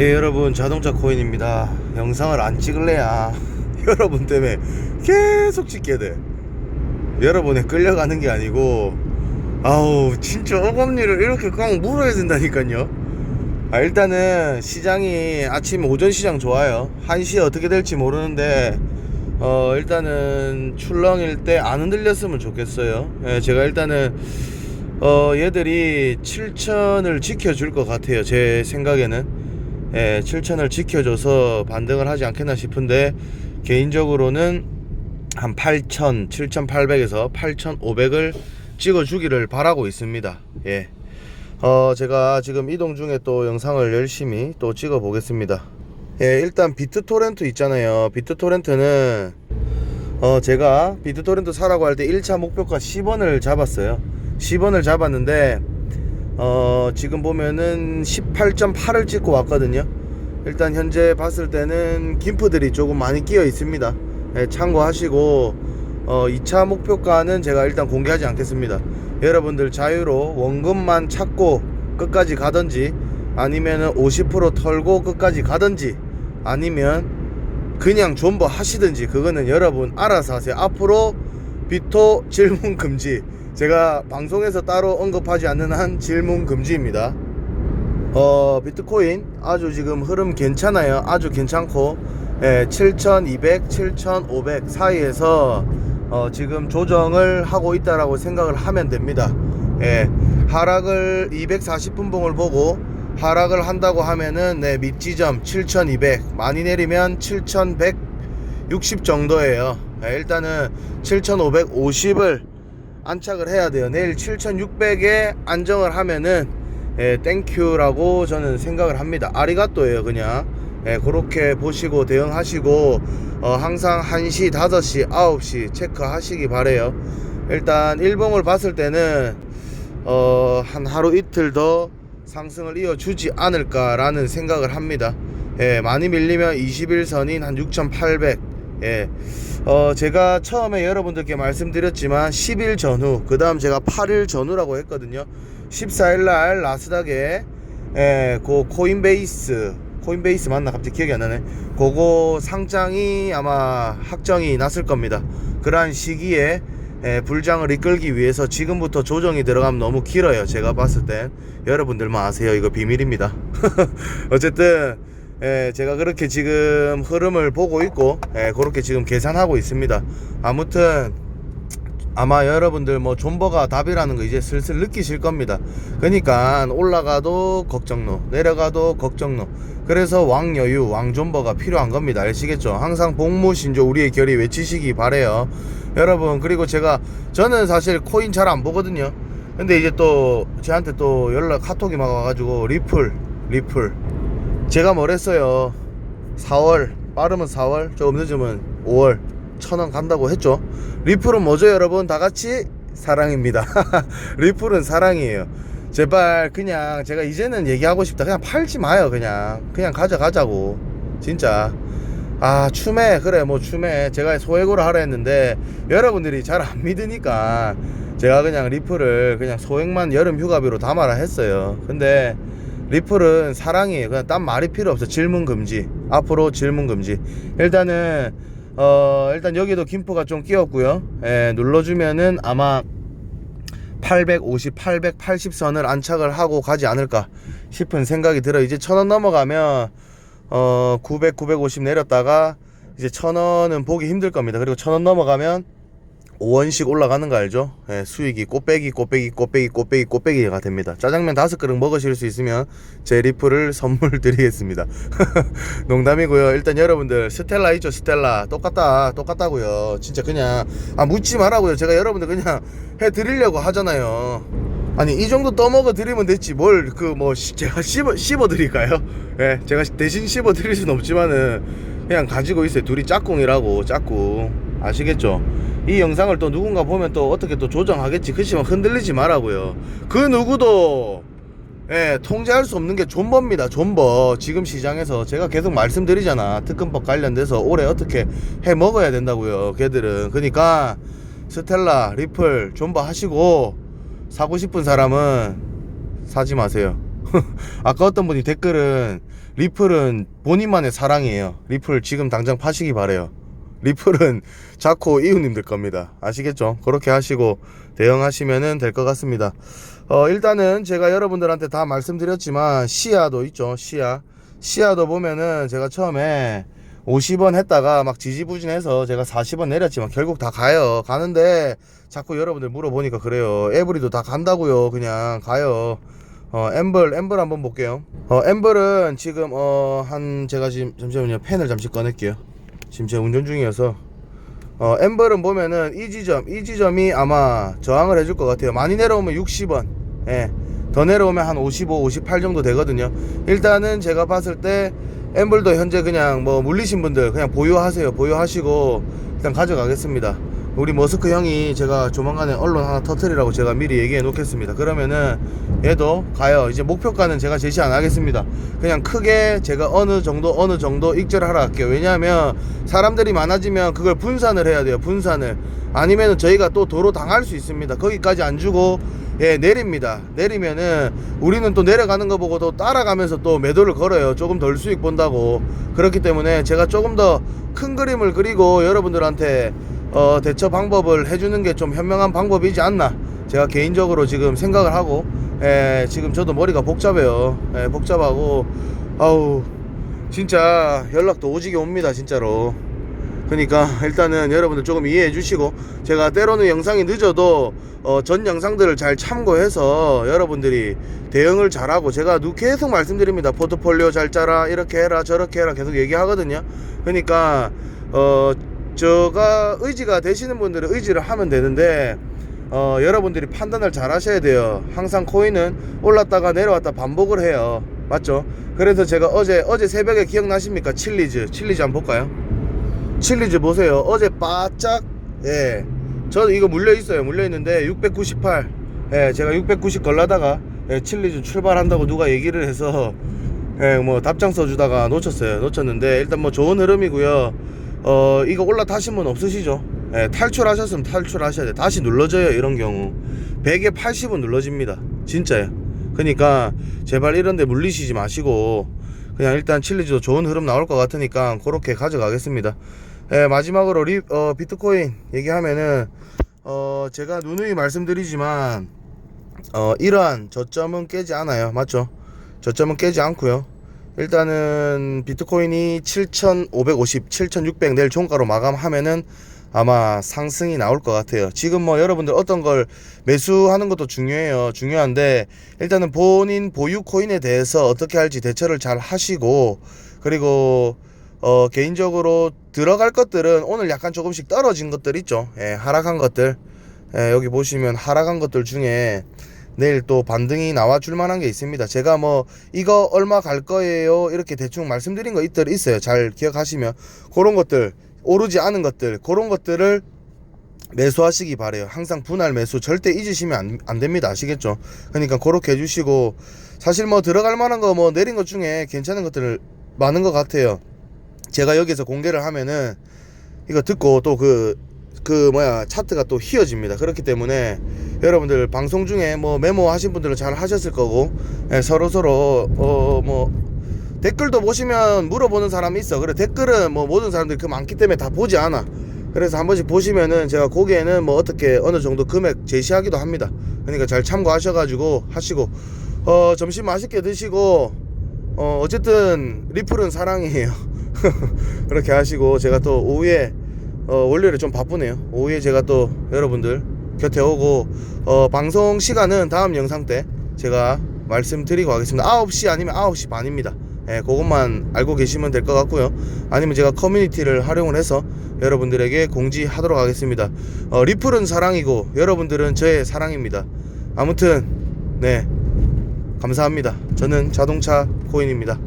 예 여러분 자동차 코인입니다. 영상을 안 찍을래야 여러분 때문에 계속 찍게 돼. 여러분에 끌려가는 게 아니고 아우 진짜 어금니를 이렇게 꽉 물어야 된다니까요. 아 일단은 시장이 아침 오전 시장 좋아요. 1시에 어떻게 될지 모르는데 어 일단은 출렁일 때 안 흔들렸으면 좋겠어요. 예, 제가 일단은 어 얘들이 7천을 지켜줄 것 같아요. 제 생각에는 예, 7천을 지켜줘서 반등을 하지 않겠나 싶은데 개인적으로는 한 8천 7,800에서 8,500을 찍어주기를 바라고 있습니다. 예. 어 제가 지금 이동 중에 또 영상을 열심히 또 찍어 보겠습니다. 예 일단 비트토렌트 있잖아요. 비트토렌트는 어 제가 비트토렌트 사라고 할 때 1차 목표가 10원을 잡았어요. 10원을 잡았는데 어 지금 보면은 18.8을 찍고 왔거든요. 일단 현재 봤을 때는 김프들이 조금 많이 끼어 있습니다. 예, 참고하시고 어 2차 목표가는 제가 일단 공개하지 않겠습니다. 여러분들 자유로 원금만 찾고 끝까지 가든지 아니면은 50% 털고 끝까지 가든지 아니면 그냥 존버 하시든지 그거는 여러분 알아서 하세요. 앞으로 비토 질문 금지 제가 방송에서 따로 언급하지 않는 한 질문 금지입니다. 어 비트코인 아주 지금 흐름 괜찮아요. 아주 괜찮고 예, 7200 7500 사이에서 어, 지금 조정을 하고 있다라고 생각을 하면 됩니다. 예, 하락을 240분봉을 보고 하락을 한다고 하면은 네, 밑지점 7200 많이 내리면 7160 정도예요. 예, 일단은 7550을 안착을 해야 돼요. 내일 7600에 안정을 하면은 예, 땡큐라고 저는 생각을 합니다. 아리가또예요 그냥. 예, 그렇게 보시고 대응하시고 어, 항상 1시, 5시, 9시 체크하시기 바래요. 일단 일봉을 봤을 때는 어, 한 하루 이틀 더 상승을 이어주지 않을까라는 생각을 합니다. 예, 많이 밀리면 21선인 한 6,800 예. 어, 제가 처음에 여러분들께 말씀드렸지만 10일 전후, 그 다음 제가 8일 전후라고 했거든요. 14일 날 나스닥에, 예, 그 코인베이스, 코인베이스 맞나? 갑자기 기억이 안 나네. 그거 상장이 아마 확정이 났을 겁니다. 그러한 시기에 예, 불장을 이끌기 위해서 지금부터 조정이 들어가면 너무 길어요. 제가 봤을 땐. 여러분들만 아세요. 이거 비밀입니다. 어쨌든, 예, 제가 그렇게 지금 흐름을 보고 있고, 예, 그렇게 지금 계산하고 있습니다. 아무튼, 아마 여러분들 뭐 존버가 답이라는 거 이제 슬슬 느끼실 겁니다. 그러니까 올라가도 걱정노, 내려가도 걱정노. 그래서 왕여유, 왕존버가 필요한 겁니다. 아시겠죠? 항상 복무신조 우리의 결의 외치시기 바래요. 여러분 그리고 제가 저는 사실 코인 잘 안 보거든요. 근데 이제 또 저한테 또 연락 카톡이 막 와가지고 리플, 리플. 제가 뭐랬어요? 4월 빠르면 4월 조금 늦으면 5월 천원 간다고 했죠? 리플은 뭐죠 여러분? 다같이 사랑입니다. 리플은 사랑이에요. 제발 그냥 제가 이제는 얘기하고 싶다. 그냥 팔지 마요 그냥. 그냥 가져가자고. 진짜. 아 추매 그래 뭐 추매 제가 소액으로 하라 했는데 여러분들이 잘 안 믿으니까 제가 그냥 리플을 그냥 소액만 여름 휴가비로 담아라 했어요. 근데 리플은 사랑이에요. 그냥 딴 말이 필요 없어. 질문 금지. 앞으로 질문 금지. 일단은 어 일단 여기도 김포가 좀 끼었고요. 예, 눌러주면은 아마 850, 880선을 안착을 하고 가지 않을까 싶은 생각이 들어. 이제 천 원 넘어가면 어 900, 950 내렸다가 이제 천 원은 보기 힘들 겁니다. 그리고 천 원 넘어가면 5원씩 올라가는 거 알죠? 예, 수익이 꽃배기 꽃배기 꽃배기 꽃배기 꽃배기가 됩니다. 짜장면 다섯 그릇 먹으실 수 있으면 제 리플을 선물 드리겠습니다. 농담이고요. 일단 여러분들 스텔라 있죠? 스텔라 똑같다 똑같다고요. 진짜 그냥 아 묻지 말라고요. 제가 여러분들 그냥 해 드리려고 하잖아요. 아니 이 정도 떠먹어 드리면 됐지 뭘 그 뭐 제가 씹어 씹어 드릴까요? 예, 제가 대신 씹어 드릴 수는 없지만은 그냥 가지고 있어요. 둘이 짝꿍이라고 짝꿍 아시겠죠? 이 영상을 또 누군가 보면 또 어떻게 또 조정하겠지. 그렇지만 흔들리지 말라고요. 그 누구도 예, 통제할 수 없는 게 존버입니다. 존버. 지금 시장에서 제가 계속 말씀드리잖아. 특근법 관련돼서 올해 어떻게 해 먹어야 된다고요. 걔들은. 그러니까 스텔라, 리플 존버 하시고 사고 싶은 사람은 사지 마세요. 아까 어떤 분이 댓글은 리플은 본인만의 사랑이에요. 리플 지금 당장 파시기 바래요. 리플은 자코 이웃님들 겁니다. 아시겠죠? 그렇게 하시고 대응하시면은 될것 같습니다. 어, 일단은 제가 여러분들한테 다 말씀드렸지만 시야도 있죠. 시야. 시야도 보면은 제가 처음에 50원 했다가 막 지지부진해서 제가 40원 내렸지만 결국 다 가요. 가는데 자꾸 여러분들 물어보니까 그래요. 에브리도 다 간다고요. 그냥 가요. 어, 엠블, 엠블 한번 볼게요. 어, 엠블은 지금, 어, 한, 제가 지금, 잠시만요. 펜을 잠시 꺼낼게요. 지금 제가 운전 중이어서. 어, 엠블은 보면은 이 지점, 이 지점이 아마 저항을 해줄 것 같아요. 많이 내려오면 60원. 예. 더 내려오면 한 55, 58 정도 되거든요. 일단은 제가 봤을 때 엠블도 현재 그냥 뭐 물리신 분들 그냥 보유하세요. 보유하시고 일단 가져가겠습니다. 우리 머스크 형이 제가 조만간에 언론 하나 터트리라고 제가 미리 얘기해 놓겠습니다. 그러면은 얘도 가요. 이제 목표가는 제가 제시 안 하겠습니다. 그냥 크게 제가 어느 정도 어느 정도 익절하라 할게요. 왜냐하면 사람들이 많아지면 그걸 분산을 해야 돼요. 분산을 아니면은 저희가 또 도로 당할 수 있습니다. 거기까지 안 주고 예 내립니다. 내리면은 우리는 또 내려가는 거 보고 또 따라가면서 또 매도를 걸어요. 조금 덜 수익 본다고 그렇기 때문에 제가 조금 더 큰 그림을 그리고 여러분들한테 어, 대처 방법을 해주는 게 좀 현명한 방법이지 않나 제가 개인적으로 지금 생각을 하고 에, 지금 저도 머리가 복잡해요. 에, 복잡하고 아우 진짜 연락도 오지게 옵니다 진짜로. 그러니까 일단은 여러분들 조금 이해해 주시고 제가 때로는 영상이 늦어도 어, 전 영상들을 잘 참고해서 여러분들이 대응을 잘하고 제가 누 계속 말씀드립니다. 포트폴리오 잘 짜라 이렇게 해라 저렇게 해라 계속 얘기하거든요. 그러니까 어 저가 의지가 되시는 분들은 의지를 하면 되는데 어, 여러분들이 판단을 잘 하셔야 돼요. 항상 코인은 올랐다가 내려왔다 반복을 해요. 맞죠? 그래서 제가 어제 어제 새벽에 기억나십니까? 칠리즈. 칠리즈 한번 볼까요? 칠리즈 보세요. 어제 바짝 예. 저 이거 물려 있어요. 물려 있는데 698. 예, 제가 690 걸라다가 예, 칠리즈 출발한다고 누가 얘기를 해서 예, 뭐 답장 써주다가 놓쳤어요. 놓쳤는데 일단 뭐 좋은 흐름이고요. 어, 이거 올라타신 분 없으시죠? 예, 탈출하셨으면 탈출하셔야 돼. 다시 눌러져요. 이런 경우 100에 80은 눌러집니다. 진짜요. 그러니까 제발 이런데 물리시지 마시고 그냥 일단 칠리즈도 좋은 흐름 나올 것 같으니까 그렇게 가져가겠습니다. 예, 마지막으로 리, 어, 비트코인 얘기하면은 어, 제가 누누이 말씀드리지만 어, 이러한 저점은 깨지 않아요. 맞죠? 저점은 깨지 않고요. 일단은 비트코인이 7,550, 7,600 내일 종가로 마감하면은 아마 상승이 나올 것 같아요. 지금 뭐 여러분들 어떤 걸 매수하는 것도 중요해요. 중요한데 일단은 본인 보유 코인에 대해서 어떻게 할지 대처를 잘 하시고 그리고 어 개인적으로 들어갈 것들은 오늘 약간 조금씩 떨어진 것들 있죠. 예, 하락한 것들. 예, 여기 보시면 하락한 것들 중에 내일 또 반등이 나와 줄 만한 게 있습니다. 제가 뭐 이거 얼마 갈 거예요 이렇게 대충 말씀드린 거 있들 있어요. 잘 기억하시면 그런 것들 오르지 않은 것들 그런 것들을 매수하시기 바래요. 항상 분할 매수 절대 잊으시면 안, 안 됩니다. 아시겠죠? 그러니까 그렇게 해주시고 사실 뭐 들어갈 만한 거 뭐 내린 것 중에 괜찮은 것들 많은 것 같아요. 제가 여기서 공개를 하면은 이거 듣고 또그 그 뭐야 차트가 또 휘어집니다. 그렇기 때문에 여러분들 방송 중에 뭐 메모하신 분들은 잘 하셨을 거고 예, 서로 서로 어 뭐 댓글도 보시면 물어보는 사람이 있어. 그래 댓글은 뭐 모든 사람들이 그 많기 때문에 다 보지 않아. 그래서 한 번씩 보시면은 제가 거기에는 뭐 어떻게 어느 정도 금액 제시하기도 합니다. 그러니까 잘 참고하셔가지고 하시고 어 점심 맛있게 드시고 어 어쨌든 리플은 사랑이에요. 그렇게 하시고 제가 또 오후에 어 월요일에 좀 바쁘네요. 오후에 제가 또 여러분들 곁에 오고 어 방송 시간은 다음 영상 때 제가 말씀드리고 하겠습니다. 9시 아니면 9시 반입니다. 예, 그것만 알고 계시면 될 것 같고요. 아니면 제가 커뮤니티를 활용을 해서 여러분들에게 공지하도록 하겠습니다. 어, 리플은 사랑이고 여러분들은 저의 사랑입니다. 아무튼 네 감사합니다. 저는 자동차 코인입니다.